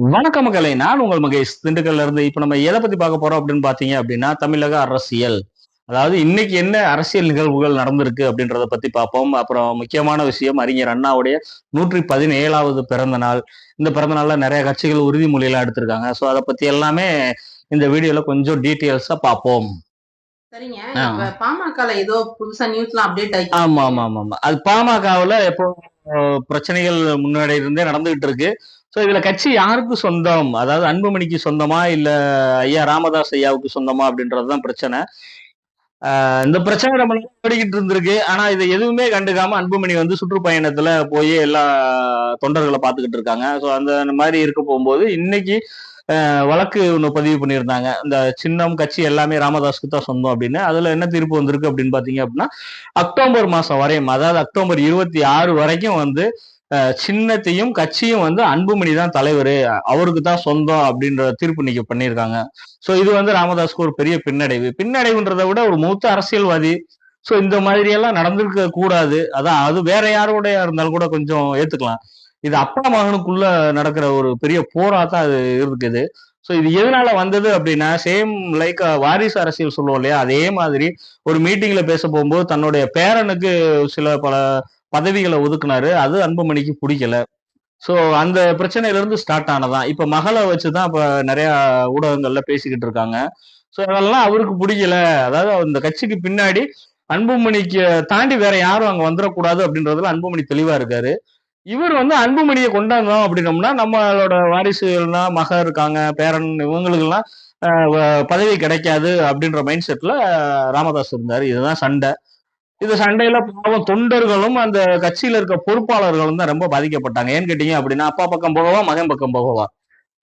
வணக்கம் மக்களை நான் உங்கள் மகேஷ். திண்டுக்கல்ல இருந்து இப்ப நம்ம எதை பத்தி பார்க்க போறோம் அப்படின்னு பாத்தீங்க அப்படின்னா தமிழக அரசியல். அதாவது இன்னைக்கு என்ன அரசியல் நிகழ்வுகள் நடந்திருக்கு அப்படின்றத பத்தி பார்ப்போம். அப்புறம் முக்கியமான விஷயம் அறிஞர் அண்ணாவுடைய நூற்றி பதினேழாவது பிறந்த நாள். இந்த பிறந்த நாள்ல நிறைய கட்சிகள் உறுதிமொழியெல்லாம் எடுத்திருக்காங்க. ஸோ அதை பத்தி எல்லாமே இந்த வீடியோல கொஞ்சம் டீட்டெயில்ஸா பார்ப்போம். சரிங்க. பாமகல ஏதோ புதுசா நியூஸ்லாம் அப்டேட் ஆகி ஆமா ஆமா ஆமா ஆமா. அது பாமகவுல எப்போ பிரச்சனைகள் முன்னாடி இருந்தே நடந்துகிட்டு இருக்கு. ஸோ இதில் கட்சி யாருக்கு சொந்தம்? அதாவது அன்புமணிக்கு சொந்தமா? இல்லை ஐயா ராமதாஸ் ஐயாவுக்கு சொந்தமா? அப்படின்றதுதான் பிரச்சனை. ஆஹ் இந்த பிரச்சனை நம்ம படிக்கிட்டு ஓடிக்கிட்டு இருந்திருக்கு. ஆனா இதை எதுவுமே கண்டுக்காம அன்புமணி வந்து சுற்றுப்பயணத்துல போய் எல்லா தொண்டர்களை பார்த்துக்கிட்டு இருக்காங்க. ஸோ அந்த மாதிரி இருக்க போகும்போது இன்னைக்கு வழக்கு ஒன்று பதிவு பண்ணியிருந்தாங்க. இந்த சின்னம் கட்சி எல்லாமே ராமதாஸ்க்கு தான் சொந்தம் அப்படின்னு. அதுல என்ன தீர்ப்பு வந்திருக்கு அப்படின்னு பார்த்தீங்க அப்படின்னா அக்டோபர் மாதம் வரையும் அதாவது அக்டோபர் இருபத்தி ஆறு வரைக்கும் வந்து சின்னத்தையும் கட்சியும் வந்து அன்புமணி தான் தலைவர். அவருக்கு தான் சொந்தம் அப்படின்ற தீர்ப்பு இன்னைக்கு பண்ணியிருக்காங்க. ஸோ இது வந்து ராமதாஸ்க்கு ஒரு பெரிய பின்னடைவு. பின்னடைவுன்றதை விட ஒரு மூத்த அரசியல்வாதி. ஸோ இந்த மாதிரி எல்லாம் நடந்திருக்க கூடாது. அதான் அது வேற யாரோடைய இருந்தாலும் கூட கொஞ்சம் ஏத்துக்கலாம். இது அப்பா மகனுக்குள்ள நடக்கிற ஒரு பெரிய போரா தான் அது இருக்குது ஸோ இது எதனால வந்தது அப்படின்னா சேம் லைக் வாரிசு அரசியல் சொல்லுவோம் இல்லையா? அதே மாதிரி ஒரு மீட்டிங்ல பேச போகும்போது தன்னுடைய பேரனுக்கு சில பல பதவிகளை ஒதுக்குனாரு. அது அன்புமணிக்கு பிடிக்கல. ஸோ அந்த பிரச்சனையிலேருந்து ஸ்டார்ட் ஆனதான். இப்போ மகளை வச்சு தான் இப்போ நிறையா ஊடகங்கள்ல பேசிக்கிட்டு இருக்காங்க. ஸோ அதெல்லாம் அவருக்கு பிடிக்கல. அதாவது அந்த கட்சிக்கு பின்னாடி அன்புமணிக்கு தாண்டி வேற யாரும் அங்கே வந்துடக்கூடாது அப்படின்றதுல அன்புமணி தெளிவாக இருக்காரு. இவர் வந்து அன்புமணியை கொண்டாந்தோம் அப்படின்னோம்னா நம்மளோட வாரிசுகள்லாம் மக இருக்காங்க பேரன் இவங்களுக்கெல்லாம் வ- பதவி கிடைக்காது அப்படின்ற மைண்ட் செட்டில் ராமதாஸ் இருந்தார். இதுதான் சண்டை. இந்த சண்டையில பாவம் தொண்டர்களும் அந்த கட்சியில இருக்க பொறுப்பாளர்களும் தான் ரொம்ப பாதிக்கப்பட்டாங்க. ஏன்னு கேட்டீங்க அப்படின்னா அப்பா பக்கம் போகவா மகன் பக்கம் போகவா?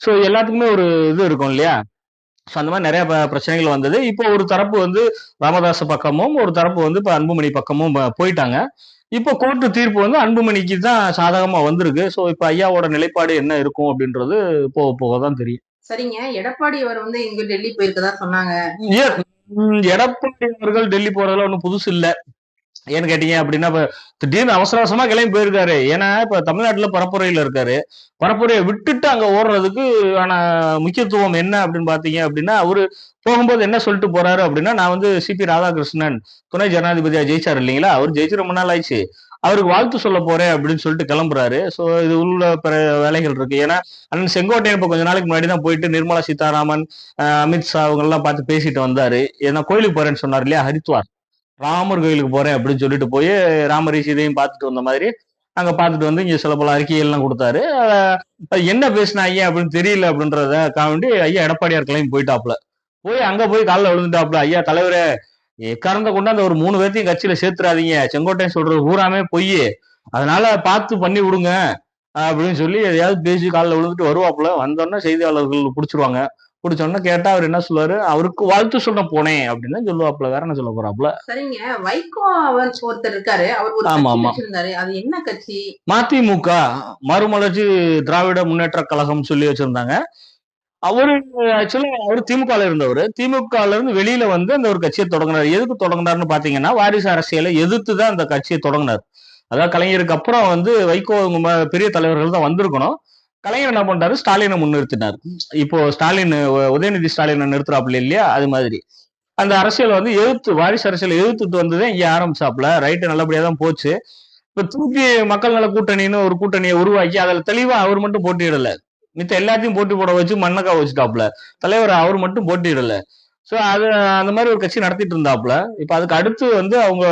சோ எல்லாத்துக்குமே ஒரு இது இருக்கும் இல்லையா? ஸோ அந்த மாதிரி நிறைய பிரச்சனைகள் வந்தது. இப்போ ஒரு தரப்பு வந்து ராமதாஸ் பக்கமும் ஒரு தரப்பு வந்து இப்போ அன்புமணி பக்கமும் போயிட்டாங்க. இப்போ கோர்ட்டு தீர்ப்பு வந்து அன்புமணிக்கு தான் சாதகமா வந்திருக்கு. ஸோ இப்போ ஐயாவோட நிலைப்பாடு என்ன இருக்கும் அப்படின்றது போக போக தான் தெரியும். சரிங்க. எடப்பாடி அவர் வந்து இங்க டெல்லி போயிருக்கதா சொன்னாங்க. எடப்பாடி அவர்கள் டெல்லி போறதுல ஒன்றும் புதுசு இல்ல. ஏன்னு கேட்டீங்க அப்படின்னா இப்போ திடீர்னு அவசர அவசரமா கிளம்பி போயிருக்காரு. ஏன்னா இப்ப தமிழ்நாட்டுல பரப்புரையில இருக்காரு. பரப்புரையை விட்டுட்டு அங்க ஓடுறதுக்கு ஆன முக்கியத்துவம் என்ன அப்படின்னு பாத்தீங்க அப்படின்னா அவரு போகும்போது என்ன சொல்லிட்டு போறாரு அப்படின்னா நான் வந்து சிபி ராதாகிருஷ்ணன் துணை ஜனாதிபதியா ஜெயிச்சாரு இல்லைங்களா? அவர் ஜெயிச்சு ரொம்ப நாள் ஆயிடுச்சு. அவருக்கு வாழ்த்து சொல்ல போறேன் அப்படின்னு சொல்லிட்டு கிளம்புறாரு. சோ இது உள்ள பிற வேலைகள் இருக்கு. ஏன்னா அண்ணன் செங்கோட்டையன் இப்ப கொஞ்ச நாளைக்கு முன்னாடி தான் போயிட்டு நிர்மலா சீதாராமன் அமித்ஷா அவங்க எல்லாம் பார்த்து பேசிட்டு வந்தாரு. ஏன்னா கோயிலுக்கு போறேன்னு சொன்னார் இல்லையா ஹரித்வார். ராமர் கோயிலுக்கு போறேன் அப்படின்னு சொல்லிட்டு போய் ராமர் சீதையும் பார்த்துட்டு வந்த மாதிரி அங்க பார்த்துட்டு வந்து இங்க சில பல அறிக்கைகள்லாம் கொடுத்தாரு. என்ன பேசினா ஐயா அப்படின்னு தெரியல அப்படின்றத காண்டி ஐயா எடப்பாடியார் கிளம்பி போயிட்டாப்ல போய் அங்க போய் காலில் விழுந்துட்டாப்ல ஐயா தலைவரே எக்காரந்த கொண்டு அந்த ஒரு மூணு பேர்த்தையும் கட்சியில சேர்த்துறாதீங்க. செங்கோட்டையன் சொல்றது பூராமே பொய். அதனால பார்த்து பண்ணி விடுங்க அப்படின்னு சொல்லி எதையாவது பேசி காலில் விழுந்துட்டு வருவாப்புல. வந்தோடனே செய்தியாளர்கள் பிடிச்சிருவாங்க. பிடிச்சோடனே கேட்டா அவர் என்ன சொல்லுவாரு? அவருக்கு வாழ்த்து சொல்ல போனேன் அப்படின்னு தான் சொல்லுவாப்புல வேற என்ன சொல்ல போறாப்புல? சரிங்க. வைகோ அவர் ஒருத்தர் இருக்காரு. அவர் ஆமா, ஆமா. அது என்ன கட்சி? மதிமுக மறுமலர்ச்சி திராவிட முன்னேற்ற கழகம் சொல்லி வச்சிருந்தாங்க. அவரு ஆக்சுவலா அவர் திமுக இருந்தவர். திமுக இருந்து வெளியில வந்து அந்த ஒரு கட்சியை தொடங்கினார். எதுக்கு தொடங்கினார்னு பாத்தீங்கன்னா வாரிசு அரசியலை எதிர்த்து தான் அந்த கட்சியை தொடங்கினார். அதாவது கலைஞருக்கு அப்புறம் வந்து வைகோ பெரிய தலைவர்கள் தான் வந்திருக்கணும். கலைஞர் என்ன பண்றாரு? ஸ்டாலினை முன்னிறுத்தினார். இப்போ ஸ்டாலின் உதயநிதி ஸ்டாலினை நிறுத்துறாப்புல இல்லையா? அது மாதிரி. அந்த அரசியல் வந்து எழுத்து வாரிசு அரசியலை எழுத்துட்டு வந்ததே இங்கே ஆரம்பிச்சாப்புல. ரைட்டு நல்லபடியா தான் போச்சு. இப்ப திருப்பி மக்கள் நல கூட்டணின்னு ஒரு கூட்டணியை உருவாக்கி அதில் தெளிவா அவர் மட்டும் போட்டியிடல. மித்த எல்லாத்தையும் போட்டி போட வச்சு மண்ணக்கா வச்சுட்டாப்ல தலைவர் அவர் மட்டும் போட்டியிடல. ஸோ அது அந்த மாதிரி ஒரு கட்சி நடத்திட்டு இருந்தாப்புல. இப்போ அதுக்கு அடுத்து வந்து அவங்க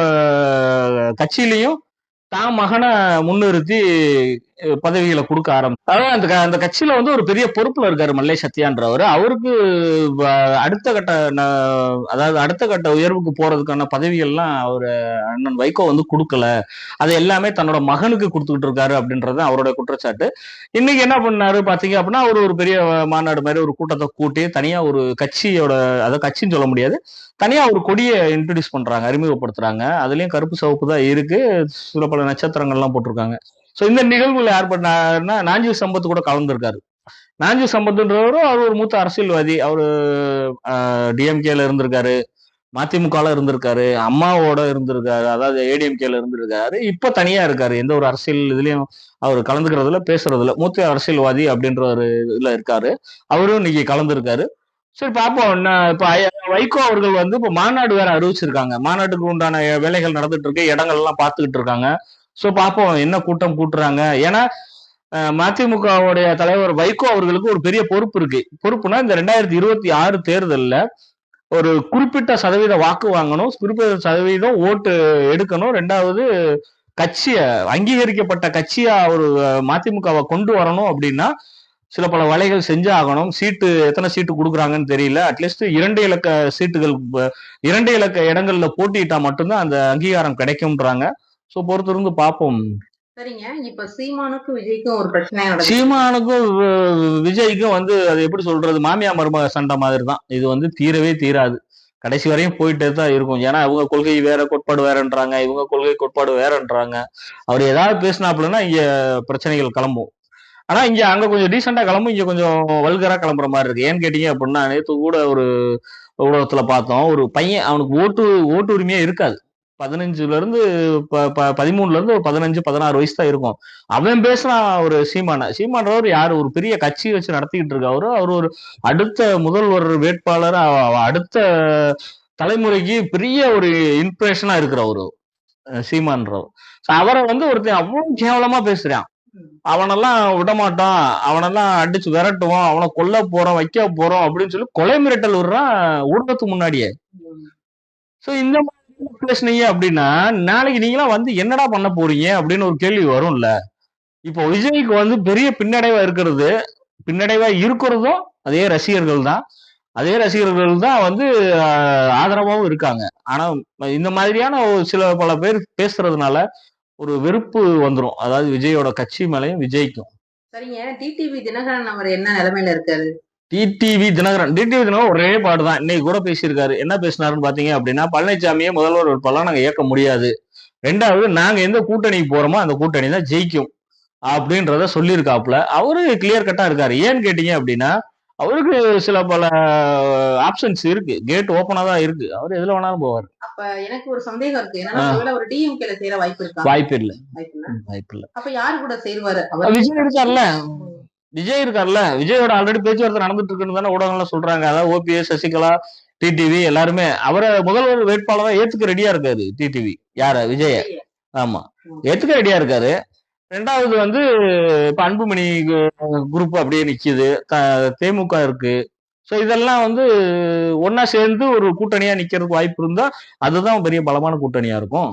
கட்சியிலையும் தான் மகனை முன்னிறுத்தி பதவிகளை கொடுக்க ஆரம்பிச்சு அதாவது அந்த அந்த கட்சியில வந்து ஒரு பெரிய பொறுப்புல இருக்காரு மல்லை சத்யான்றவர். அவருக்கு அடுத்த கட்ட ந- அதாவது அடுத்த கட்ட உயர்வுக்கு போறதுக்கான பதவிகள்லாம் அவர் அண்ணன் வைகோ வந்து கொடுக்கல. அது எல்லாமே தன்னோட மகனுக்கு கொடுத்துக்கிட்டு இருக்காரு அப்படின்றது அவரோட குற்றச்சாட்டு. இன்னைக்கு என்ன பண்ணாரு பாத்தீங்க அப்படின்னா அவர் ஒரு பெரிய மாநாடு மாதிரி ஒரு கூட்டத்தை கூட்டி தனியா ஒரு கட்சியோட அதாவது கட்சின்னு சொல்ல முடியாது தனியா ஒரு கொடியை இன்ட்ரடியூஸ் பண்றாங்க அறிமுகப்படுத்துறாங்க. அதுலயும் கருப்பு சிவப்பு தான் இருக்கு. சில பல நட்சத்திரங்கள்லாம் போட்டிருக்காங்க. ஸோ இந்த நிகழ்வுல யார் பண்ணாருன்னா நாஞ்சி சம்பத்து கூட கலந்துருக்காரு. நாஞ்சி சம்பத்துன்றவரும் அவர் ஒரு மூத்த அரசியல்வாதி. அவரு டிஎம்கேல இருந்திருக்காரு. மதிமுகல இருந்திருக்காரு. அம்மாவோட இருந்திருக்காரு. அதாவது ஏடிஎம்கேல இருந்திருக்காரு. இப்ப தனியா இருக்காரு. எந்த ஒரு அரசியல் இதுலயும் அவர் கலந்துக்கிறதுல பேசுறதுல மூத்த அரசியல்வாதி அப்படின்ற ஒரு இதுல இருக்காரு. அவரும் இன்னைக்கு கலந்துருக்காரு. சரி பாப்போம். என்ன இப்ப வைகோ அவர்கள் வந்து இப்ப மாநாடு வேற அறிவிச்சிருக்காங்க. மாநாட்டுக்கு உண்டான வேலைகள் நடந்துட்டு இருக்கு. இடங்கள் எல்லாம் பார்த்துக்கிட்டு இருக்காங்க. சோ பார்ப்போம் என்ன கூட்டம் கூட்டுறாங்க? ஏன்னா மதிமுகவுடைய தலைவர் வைகோ அவர்களுக்கு ஒரு பெரிய பொறுப்பு இருக்கு. பொறுப்புனா இந்த ரெண்டாயிரத்தி இருபத்தி ஆறு தேர்தல்ல ஒரு குறிப்பிட்ட சதவீத வாக்கு வாங்கணும் குறிப்பிட்ட சதவீதம் ஓட்டு எடுக்கணும். ரெண்டாவது கட்சிய அங்கீகரிக்கப்பட்ட கட்சியா ஒரு மதிமுகவை கொண்டு வரணும் அப்படின்னா சில பல வலைகள் செஞ்சு ஆகணும் சீட்டு எத்தனை சீட்டு கொடுக்குறாங்கன்னு தெரியல. அட்லீஸ்ட் இரண்டு இலக்க சீட்டுகள் இரண்டு இலக்க இடங்கள்ல போட்டியிட்டா மட்டும்தான் அந்த அங்கீகாரம் கிடைக்கும்ன்றாங்க. ஸோ பொறுத்திருந்து பார்ப்போம் சரிங்க. இப்ப சீமானுக்கும் விஜய்க்கும் ஒரு பிரச்சனை சீமானுக்கும் விஜய்க்கும் வந்து அது எப்படி சொல்றது? மாமியா மருமக சண்டை மாதிரி தான் இது வந்து தீரவே தீராது. கடைசி வரையும் போயிட்டே தான் இருக்கும். ஏன்னா அவங்க கொள்கை வேற கோட்பாடு வேறன்றாங்க. இவங்க கொள்கை கோட்பாடு வேறன்றாங்க. அவர் ஏதாவது பேசினாப்புலன்னா இங்க பிரச்சனைகள் கிளம்பும். ஆனா இங்க அங்க கொஞ்சம் டீசெண்டா கிளம்பும். இங்க கொஞ்சம் வல்கரா கிளம்புற மாதிரி இருக்கு. ஏன்னு கேட்டீங்க அப்படின்னா நேத்து கூட ஒரு ஊடகத்துல பார்த்தோம். ஒரு பையன் அவனுக்கு ஓட்டு ஓட்டு உரிமையே இருக்காது. பதினஞ்சுல இருந்து பதிமூணுல இருந்து ஒரு பதினஞ்சு பதினாறு வயசு தான் இருக்கும். அவன் பேசுறான் ஒரு சீமான. சீமான்றவர் யாரு? ஒரு பெரிய கட்சி வச்சு நடத்திக்கிட்டு இருக்காரு அவர். ஒரு அடுத்த முதல்வர் வேட்பாளர் அடுத்த தலைமுறைக்கு பெரிய ஒரு இன்ஸ்பிரேஷனா இருக்கிறவரு சீமான்றவர். அவரை வந்து ஒருத்தன் அவ்வளவு கேவலமா பேசுறான். அவனெல்லாம் விட மாட்டான் அவனெல்லாம் அடிச்சு விரட்டுவோம் அவனை கொல்ல போறோம் வைக்க போறோம் அப்படின்னு சொல்லி கொலை மிரட்டல் விடுறான் ஊடகத்துக்கு முன்னாடியே. சோ இந்த மாதிரி பேசுனீங்க அப்படின்னா நாளைக்கு நீங்களாம் வந்து என்னடா பண்ண போறீங்க அப்படின்னு ஒரு கேள்வி வரும்ல. இப்போ விஜய்க்கு வந்து பெரிய பின்னடைவா இருக்கிறது பின்னடைவா இருக்கிறதும் அதே ரசிகர்கள் தான். அதே ரசிகர்கள் தான் வந்து ஆதரவாகவும் இருக்காங்க. ஆனா இந்த மாதிரியான ஒரு சில பல பேர் பேசுறதுனால ஒரு வெறுப்பு வந்துடும் அதாவது விஜயோட கட்சி மேலையும் விஜய்க்கும். சரிங்க. டிடிவி தினகரன் அவர் என்ன நிலைமையில இருக்காரு? டிடிவி தினகரன். டிடிவி தினகரன் ஒரே பாடு தான் இன்னைக்கு கூட பேசியிருக்காரு. என்ன பேசினாருன்னு பாத்தீங்க அப்படின்னா பழனிசாமியே முதல்வர் வேட்பாளர் நாங்க ஏற்க முடியாது. ரெண்டாவது நாங்க எந்த கூட்டணிக்கு போறோமோ அந்த கூட்டணி தான் ஜெயிக்கும் அப்படின்றத சொல்லியிருக்காப்புல. அவரு கிளியர் கட்டா இருக்காரு. ஏன்னு கேட்டீங்க அப்படின்னா அவருக்கு சில பல ஆப்ஷன்ஸ் இருக்கு. கேட் ஓப்பனா தான் இருக்கு. அவர் எதுல வேணாலும் போவார். அப்ப எனக்கு ஒரு சந்தேகம் இருக்கு. ஒருவேளை ஒரு டிஎம்கேல சேர வாய்ப்பு இருக்கா? வாய்ப்பு இல்ல. வாய்ப்பு இல்ல. அப்ப யாரு கூட சேருவாரு? விஜய் இருக்கார்ல விஜய் இருக்கார்ல விஜயோட ஆல்ரெடி பேச்சுவார்த்தை நடந்துட்டு இருக்குன்னு தானே ஊடகங்கள்லாம் சொல்றாங்க. அதாவது ஓபிஎஸ் சசிகலா டிடிவி எல்லாருமே. அவரை முதல்வர் வேட்பாளரா ஏத்துக்க ரெடியா இருக்காரு டிடிவி யார? விஜய. ஆமா. ஏத்துக்க ரெடியா இருக்காரு. ரெண்டாவது வந்து இப்ப அன்புமணி குரூப் அப்படியே நிக்குது. தேமுக இருக்கு. சோ இதெல்லாம் வந்து ஒன்னா சேர்ந்து ஒரு கூட்டணியா நிக்கிறதுக்கு வாய்ப்பு இருந்தா அதுதான் பெரிய பலமான கூட்டணியா இருக்கும்.